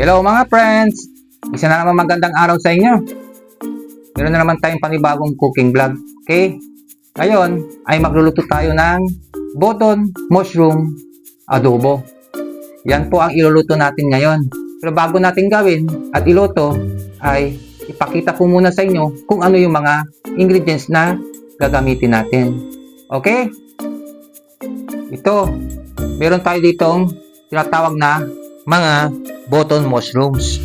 Hello mga friends! Isa na naman magandang araw sa inyo. Meron na naman tayong panibagong cooking vlog. Okay? Ngayon ay magluluto tayo ng button mushroom adobo. Yan po ang iluluto natin ngayon. Pero bago natin gawin at iluto ay ipakita ko muna sa inyo kung ano yung mga ingredients na gagamitin natin. Okay? Ito, meron tayo ditong tinatawag na mga button mushrooms.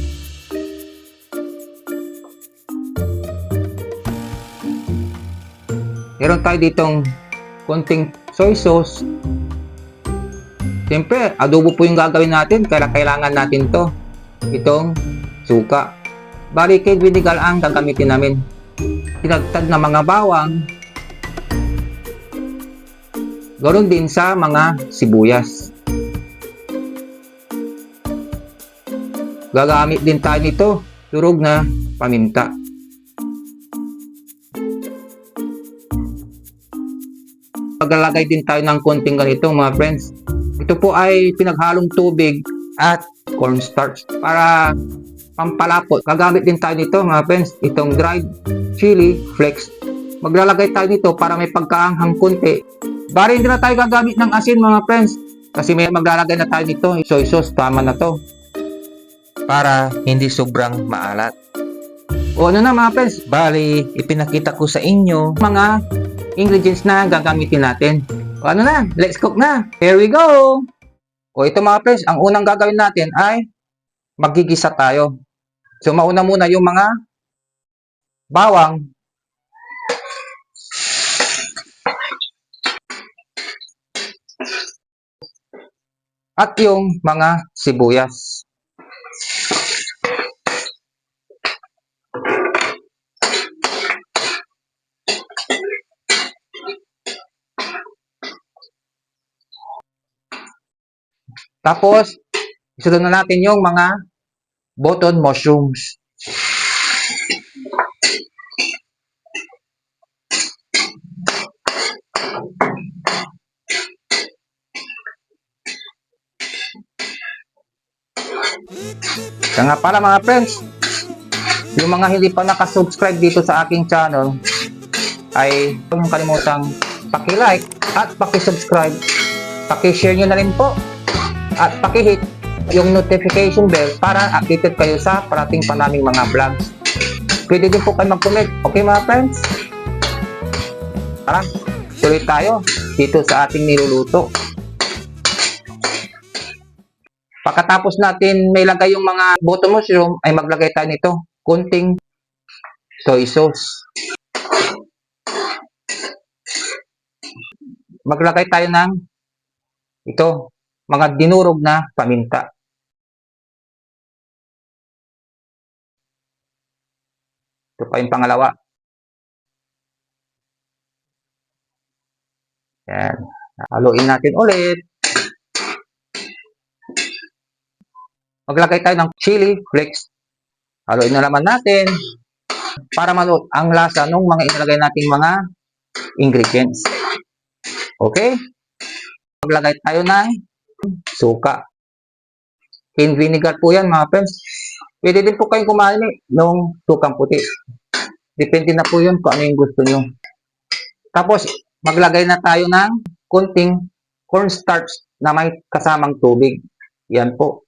Meron tayo ditong konting soy sauce. Siyempre, adobo po yung gagawin natin, kaya kailangan natin to. Itong suka. Barricade vinegar ang gagamitin namin. Tinagtad na mga bawang. Ganoon din sa mga sibuyas. Gagamit din tayo nito, turog na paminta. Paglalagay din tayo ng konting ganito mga friends. Ito po ay pinaghalong tubig at cornstarch para pampalapot. Gagamit din tayo nito mga friends, itong dried chili flakes. Maglalagay tayo nito para may pagkaanghang konti. Bari hindi na tayo gagamit ng asin mga friends. Kasi may maglalagay na tayo nito, soy sauce, tama na to para hindi sobrang maalat. O ano na mga friends, bali, ipinakita ko sa inyo mga ingredients na gagamitin natin. O ano na, let's cook na. Here we go! O ito mga friends, ang unang gagawin natin ay magigisa tayo. So mauna muna yung mga bawang. At yung mga sibuyas. Tapos, isunod na natin yung mga button mushrooms. Kaya nga pala mga friends, yung mga hindi pa nakasubscribe dito sa aking channel, ay huwag niyong kalimutang paki-like at paki-subscribe. Paki-share nyo na rin po at paki-hit yung notification bell para updated kayo sa parating pa naming mga vlogs. Pwede din po kayo mag-comment. Okay mga friends? Tara, tuloy tayo dito sa ating niluluto. Pagkatapos natin may lagay yung mga bottom mushroom, ay maglagay tayo nito. Kunting soy sauce. Maglagay tayo ng ito, mga dinurog na paminta. Ito pa yung pangalawa. Yan. Haluin natin ulit. Maglagay tayo ng chili flakes. Haluin na naman natin para maluto ang lasa ng mga inilagay nating mga ingredients. Okay? Maglagay tayo ng suka. In vinegar po yan mga friends. Pwede din po kayong kumain ng sukang puti. Depende na po yun kung ano yung gusto nyo. Tapos, maglagay na tayo ng kunting cornstarch na may kasamang tubig. Yan po.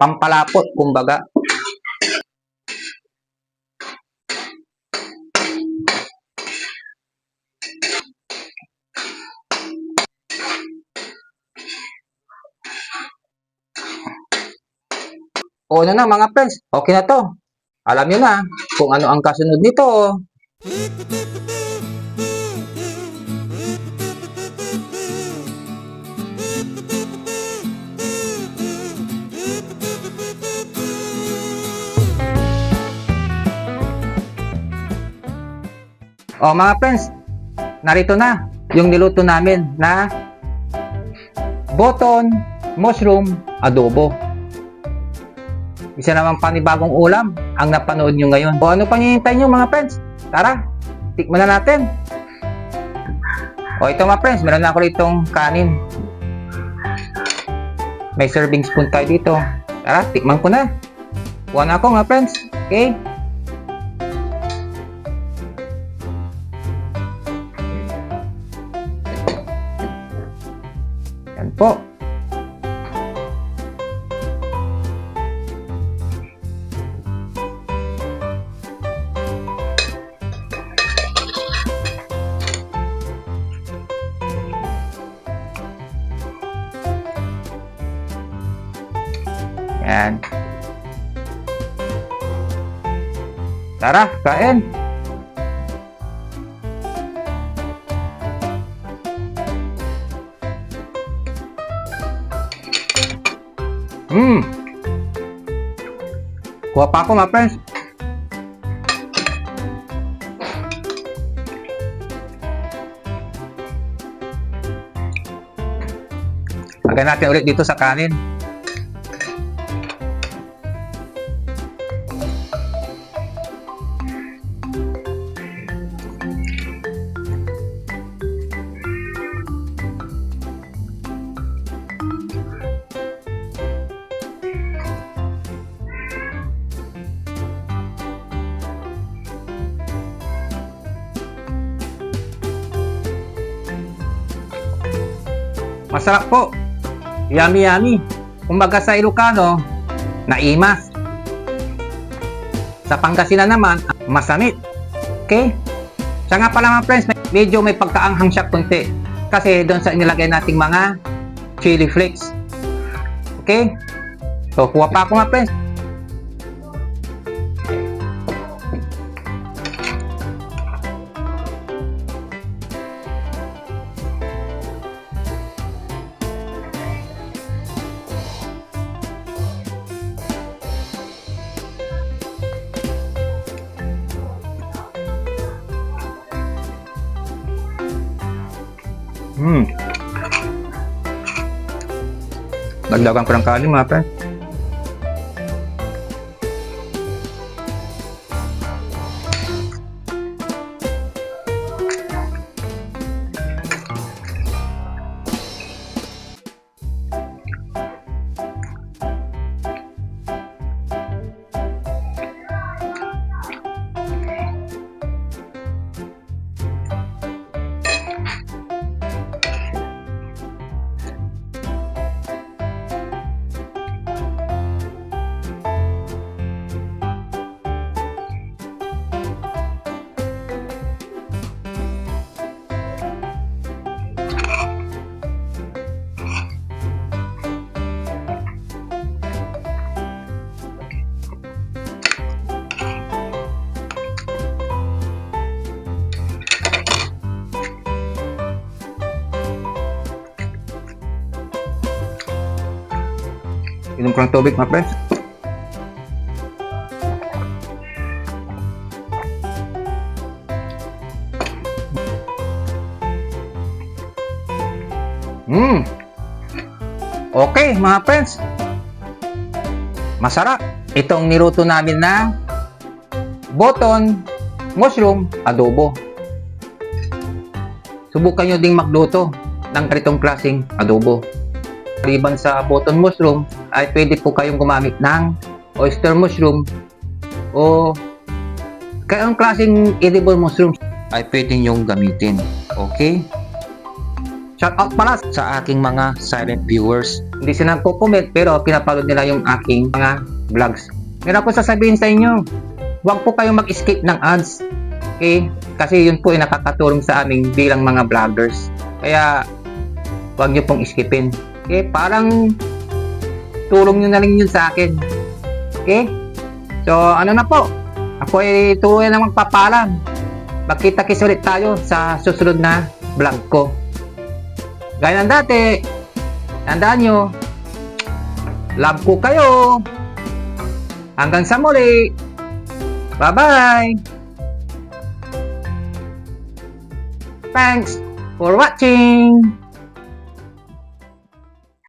Pampalapot, kumbaga. O ano na mga friends, okay na to. Alam nyo na kung ano ang kasunod nito. O mga friends, narito na yung niluto namin na button mushroom adobo. Isa namang panibagong ulam ang napanood nyo ngayon. O ano pang hinihintay nyo mga friends? Tara, tikman na natin. O ito mga friends, meron na ako ditong kanin. May serving spoon tayo dito. Tara, tikman ko na. Kuha na ako mga friends. Okay? Yan. Tara, kain. Hmm. Kuha pa ako, mga friends. Lagyan natin ulit dito sa kanin. Masarap po. Yummy yummy. Kumbaga sa Ilocano, naimas. Sa Pangasinan naman, masamit. Okay? Siya nga pala mga friends, medyo may pagkaanghang siya kunti. Kasi doon sa inilagay nating mga chili flakes. Okay? So, kuha pa ako mga friends. Hmm. Dagdagan ko ng kanin mga friends. Inom ko ng tubig mga friends. Hmm. Okay, mga friends. Masarap. Itong niluto namin na boton, mushroom, adobo. Subukan nyo ding magluto ng ganitong klaseng adobo. Liban sa button mushroom, ay pwede po kayong gumamit ng oyster mushroom o kaya ang klaseng edible mushroom ay pwede nyong gamitin. Okay? Shout out pala sa aking mga silent viewers. Hindi sila nagko-comment pero pinapanood nila yung aking mga vlogs. Meron ako sasabihin sa inyo, huwag po kayong mag-skip ng ads. Okay? Kasi yun po ay nakakatulong sa amin bilang mga vloggers. Kaya, huwag nyo pong skipin. Okay? Parang tulong nyo na rin yun sa akin. Okay? So, ano na po? Ako ay tuloy na magpapalam. Magkita-kis ulit tayo sa susunod na vlog ko. Gaya ng dati, tandaan nyo, love ko kayo. Hanggang sa muli. Bye-bye. Thanks for watching.